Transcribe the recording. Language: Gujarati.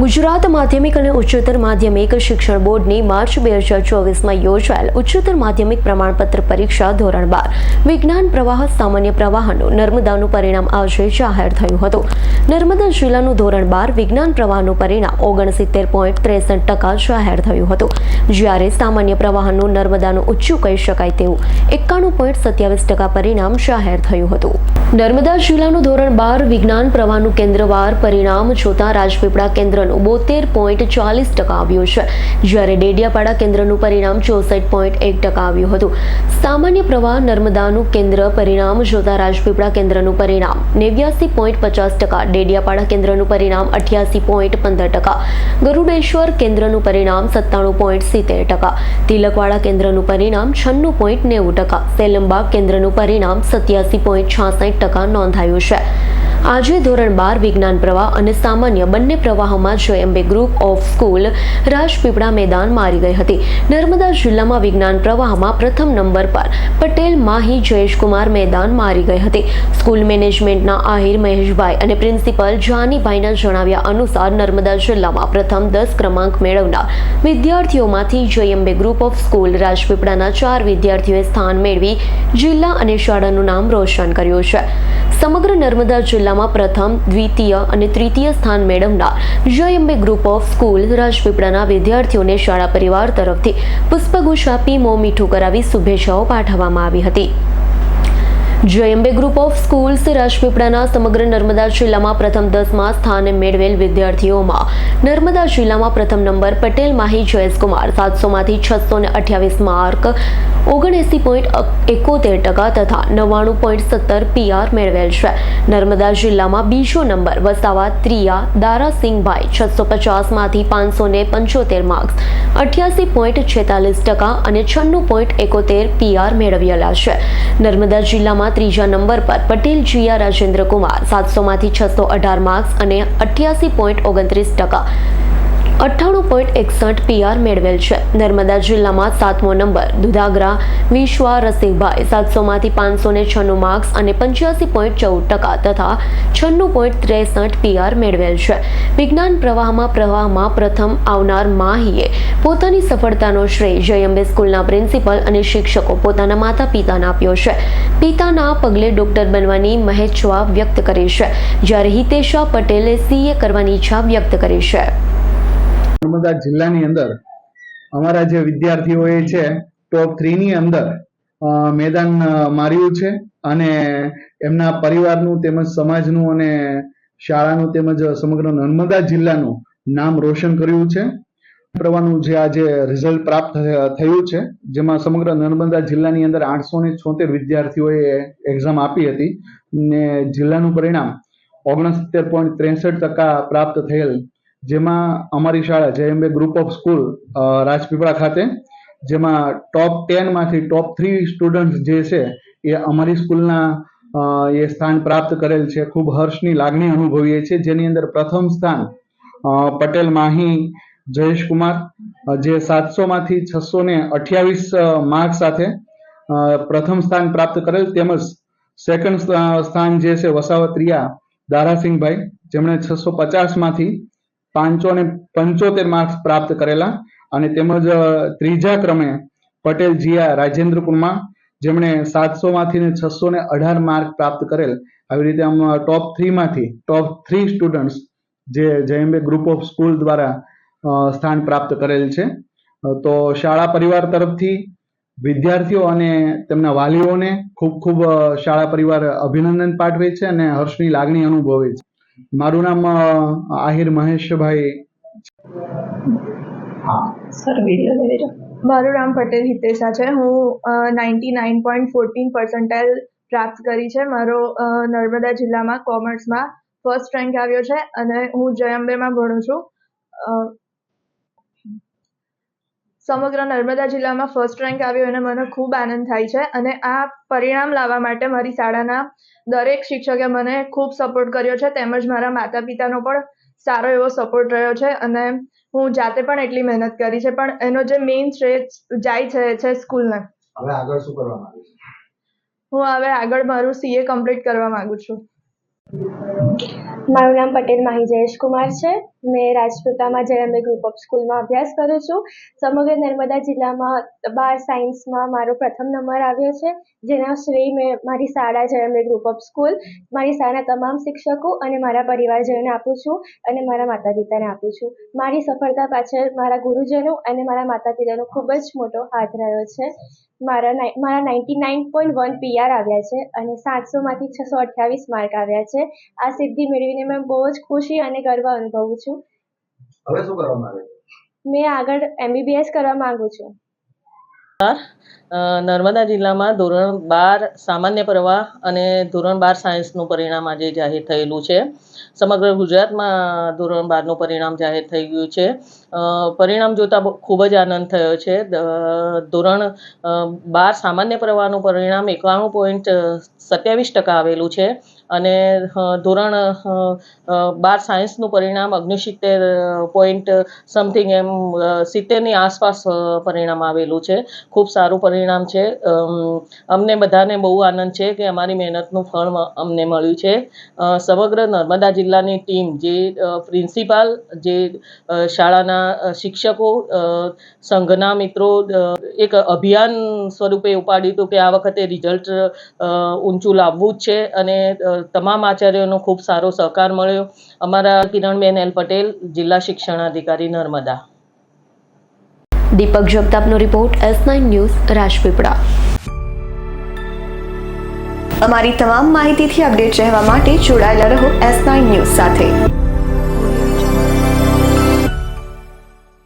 ગુજરાત માધ્યમિક અને ઉચ્ચતર માધ્યમિક શિક્ષણ બોર્ડની માર્ચ બે હજાર ચોવીસમાં યોજાયેલ ઉચ્ચતર માધ્યમિક પ્રમાણપત્ર પરીક્ષા ધોરણ બાર. વિજ્ઞાન પ્રવાહ, સામાન્ય પ્રવાહનું નર્મદાનું પરિણામ આજે જાહેર થયું હતું. નર્મદા જિલ્લાનું ધોરણ બાર વિજ્ઞાન પ્રવાહનું પરિણામ ઓગણસિત્તેર પોઈન્ટ ત્રેસઠ ટકા જાહેર થયું હતું. જ્યારે સામાન્ય પ્રવાહનું નર્મદાનું ઊંચું કહી શકાય તેવું એકાણું પોઈન્ટ સત્યાવીસ ટકા પરિણામ જાહેર થયું હતું. નર્મદા જિલ્લાનું ધોરણ બાર વિજ્ઞાન પ્રવાહનું કેન્દ્રવાર પરિણામ જોતા રાજપીપળા કેન્દ્રનું બોતેર પોઈન્ટ ચાલીસ ટકા આવ્યું છે. જ્યારે ડેડિયાપાડા કેન્દ્રનું પરિણામ ચોસઠ પોઈન્ટ એક ટકા આવ્યું હતું. સામાન્ય પ્રવાહ નર્મદાનું કેન્દ્ર પરિણામ જોતા રાજપીપળા કેન્દ્રનું પરિણામ નેવ્યાસી પોઈન્ટ પચાસ ટકા, ડેડિયાપાડા કેન્દ્રનું પરિણામ અઠ્યાસી પોઈન્ટ પંદર ટકા, ગરુડેશ્વર કેન્દ્રનું પરિણામ સત્તાણું પોઈન્ટ સિત્તેર ટકા, તિલકવાડા કેન્દ્રનું પરિણામ છન્નું પોઈન્ટ નેવું ટકા સેલમબાગ કેન્દ્રનું પરિણામ સત્યાસી પોઈન્ટ છાસઠ ટકા નોંધાયું છે. આજે ધોરણ બાર વિજ્ઞાન પ્રવાહ અને સામાન્ય બંને પ્રવાહોમાં Jayambe group of school Rajpipla મેદાન મારી ગઈ હતી. નર્મદા જિલ્લામાં વિજ્ઞાન પ્રવાહમાં પ્રથમ નંબર પર પટેલ માહી જયેશકુમાર મેદાન મારી ગઈ હતી. સ્કૂલ મેનેજમેન્ટના આહિર મહેશભાઈ અને પ્રિન્સિપલ જાનીભાઈના જણાવ્યા અનુસાર નર્મદા જિલ્લામાં પ્રથમ દસ ક્રમાંક મેળવનાર વિદ્યાર્થીઓમાંથી જયંબે ગ્રુપ ઓફ સ્કૂલ રાજપીપળાના ચાર વિદ્યાર્થીઓએ સ્થાન મેળવી જિલ્લા અને શાળાનું નામ રોશન કર્યું છે. સમગ્ર નર્મદા જિલ્લામાં પ્રથમ, દ્વિતીય અને તૃતીય સ્થાન મેળવનાર જયંબે ગ્રુપ ઓફ સ્કૂલ રાજપીપળાના વિદ્યાર્થીઓને શાળા પરિવાર તરફથી પુષ્પગુચ્છ આપી મોં મીઠું કરાવી શુભેચ્છાઓ પાઠવવામાં આવી હતી. જયંબે ગ્રુપ ઓફ સ્કૂલ્સ રાજપીપળાના સમગ્ર નર્મદા જિલ્લામાં પ્રથમ દસમાં સ્થાન મેળવેલ વિદ્યાર્થીઓમાં. નર્મદા જિલ્લામાં પ્રથમ નંબર પટેલ માહી જયેશકુમાર, સાતસોમાંથી છસો ને અઠ્યાવીસ માર્ક, ઓગણએંસી પોઈન્ટ એકોતેર ટકા તથા નવ્વાણું પોઈન્ટ સત્તર પીઆર મેળવેલ છે. નર્મદા જિલ્લામાં બીજો નંબર વસાવા ત્રિયા, દારાસિંહભાઈ છસો પચાસમાંથી પાંચસો ને પંચોતેર માર્ક્સ, અઠ્યાસી પોઈન્ટ છેતાલીસ ટકા અને છન્નું પોઈન્ટ એકોતેર પીઆર મેળવેલા છે. નર્મદા જિલ્લામાં ત્રીજા નંબર પર પટેલ, જીયા રાજેન્દ્ર કુમાર સાતસોમાંથી છસો અઢાર માર્ક્સ અને અઠ્યાસી પોઈન્ટ ઓગણત્રીસ ટકા. અઠ્ઠાણું પોઈન્ટ એકસઠ પીઆર મેળવેલ છે. નર્મદા જિલ્લામાં સાતમો નંબર, દુધાગરા, વિશ્વા, રસિકભાઈ સાતસોમાંથી પાંચસો ને છન્નું માર્ક્સ અને પંચ્યાસી પોઈન્ટ ચૌદ ટકા તથા છન્નું પોઈન્ટ ત્રેસઠ પીઆર મેળવેલ છે. વિજ્ઞાન પ્રવાહમાં પ્રવાહમાં પ્રથમ આવનાર માહીએ પોતાની સફળતાનો શ્રેય જયંબે સ્કૂલના પ્રિન્સિપલ અને શિક્ષકો પોતાના માતા પિતાને આપ્યો છે. પિતાના પગલે ડોક્ટર બનવાની મહેચ્છા વ્યક્ત કરી છે. જ્યારે હિતેશા પટેલે સીએ કરવાની ઈચ્છા વ્યક્ત કરી છે. નર્મદા જિલ્લાની અંદર અમારા જે વિદ્યાર્થીઓએ છે ટોપ થ્રીની અંદર મેદાન માર્યું છે અને એમના પરિવારનું તેમજ સમાજનું અને શાળાનું તેમજ સમગ્ર નર્મદા જિલ્લાનું નામ રોશન કર્યું છે. પ્રવાહનું જે આજે રિઝલ્ટ પ્રાપ્ત થયું છે, જેમાં સમગ્ર નર્મદા જિલ્લાની અંદર આઠસો ને છોતેર વિદ્યાર્થીઓએ એક્ઝામ આપી હતી ને જિલ્લાનું પરિણામ ઓગણસિત્તેર પોઈન્ટ ત્રેસઠ ટકા પ્રાપ્ત થયેલ જેમાં અમારી શાળા Jayambe group of school Rajpipla ખાતે, જેમાં ટોપ ટેનમાંથી ટોપ થ્રી સ્ટુડન્ટ જે છે, એ અમારી સ્કૂલના એ સ્થાન પ્રાપ્ત કરેલ છે. ખૂબ હર્ષની લાગણી અનુભવીએ છીએ. જેની અંદર પ્રથમ સ્થાન પટેલ માહી, જયેશ કુમાર જે સાતસો માંથી છસો ને અઠ્યાવીસ માર્ક સાથે પ્રથમ સ્થાન પ્રાપ્ત કરેલ. તેમજ સેકન્ડ સ્થાન જે છે વસાવત રિયા દારાસિંહભાઈ, જેમણે છસો પચાસમાંથી પાંચસો ને પંચોતેર માર્ક્સ પ્રાપ્ત કરેલા અને તેમજ ત્રીજા ક્રમે પટેલ જીયા રાજેન્દ્ર કુમાર જેમણે સાતસો માંથી ને છસો ને અઢાર માર્ક પ્રાપ્ત કરેલ આવી રીતે આમ ટોપ થ્રી માંથી ટોપ થ્રી સ્ટુડન્ટ્સ જે જયંબે ગ્રુપ ઓફ સ્કૂલ દ્વારા સ્થાન પ્રાપ્ત કરેલ છે. તો શાળા પરિવાર તરફથી વિદ્યાર્થીઓ અને તેમના વાલીઓને ખૂબ ખૂબ શાળા પરિવાર અભિનંદન પાઠવે છે અને હર્ષની લાગણી અનુભવે છે. મારું નામ આહિર મહેશભાઈ. મારું નામ પટેલ હિતેશા છે. હું ninety nine point fourteen percentile પ્રાપ્ત કરી છે. મારો અ, નર્મદા જિલ્લામાં કોમર્સમાં ફર્સ્ટ રેન્ક આવ્યો છે અને હું જયંબેમાં ભણું છું. અ, સમગ્ર નર્મદા જિલ્લામાં ફર્સ્ટ રેન્ક આવ્યો અને મને ખૂબ આનંદ થાય છે અને આ પરિણામ લાવવા માટે મારી શાળાના દરેક શિક્ષકે મને ખૂબ સપોર્ટ કર્યો છે તેમજ મારા માતા પિતાનો પણ સારો એવો સપોર્ટ રહ્યો છે અને હું જાતે પણ એટલી મહેનત કરી છે. પણ એનો જે મેઇન શ્રેય જાય છે છે સ્કૂલને હવે આગળ શું કરવા માંગુ છું? હું હવે આગળ મારું સીએ કમ્પ્લીટ કરવા માંગુ છું. મારું નામ પટેલ માહી જયેશ કુમાર છે. મેં રાજપૂતામાં જયંબે ગ્રુપ ઓફ સ્કૂલમાં અભ્યાસ કરું છું. સમગ્ર નર્મદા જિલ્લામાં બાર સાયન્સમાં મારો પ્રથમ નંબર આવ્યો છે. જેના શ્રેય મેં મારી શાળા જયંબે ગ્રુપ ઓફ સ્કૂલ મારી શાળાના તમામ શિક્ષકો અને મારા પરિવારજનોને આપું છું અને મારા માતા પિતાને આપું છું. મારી સફળતા પાછળ મારા ગુરુજનો અને મારા માતા પિતાનો ખૂબ જ મોટો હાથ રહ્યો છે. મારા મારા ninety nine point one PR આવ્યા છે અને સાતસોમાંથી છસો અઠ્યાવીસ માર્ક આવ્યા છે. આ સિદ્ધિ મેળવીને મેં બહુ જ ખુશી અને ગર્વ અનુભવું છું. હવે શું કરવા માંગે મેં આગળ એમબીબીએસ કરવા માંગુ છું. નર્મદા જિલ્લામાં ધોરણ બાર સામાન્ય પ્રવાહ અને ધોરણ બાર સાયન્સનું પરિણામ આજે જાહેર થયેલું છે. સમગ્ર ગુજરાતમાં ધોરણ બારનું પરિણામ જાહેર થઈ ગયું છે. પરિણામ જોતાં ખૂબ જ આનંદ થયો છે. ધોરણ બાર સામાન્ય પ્રવાહનું પરિણામ એકાણું પોઈન્ટ સત્યાવીસ ટકા આવેલું છે. અને ધોરણ બાર સાયન્સનું પરિણામ અગ્નિસિત્તેર પોઈન્ટ સમથિંગ એમ સિત્તેરની આસપાસ પરિણામ આવેલું છે. ખૂબ સારું પરિણામ છે. અમને બધાને બહુ આનંદ છે કે અમારી મહેનતનું ફળ અમને મળ્યું છે. સમગ્ર નર્મદા જિલ્લાની ટીમ જે પ્રિન્સિપાલ, જે શાળાના શિક્ષકો સંઘના મિત્રો એક અભિયાન સ્વરૂપે ઉપાડ્યું હતું કે આ વખતે રિઝલ્ટ ઊંચું લાવવું જ છે અને તમામ આચાર્યોનો ખૂબ સારો સહકાર મળ્યો. અમારા કિરણબેન એલ પટેલ, જિલ્લા શિક્ષણાધિકારી, Narmada. Deepak જગતાપનો report, S nine news, Rajpipla. અમારી તમામ માહિતીથી અપડેટ રહેવા માટે જોડાયેલા રહો એસ નાઇન ન્યૂઝ સાથે.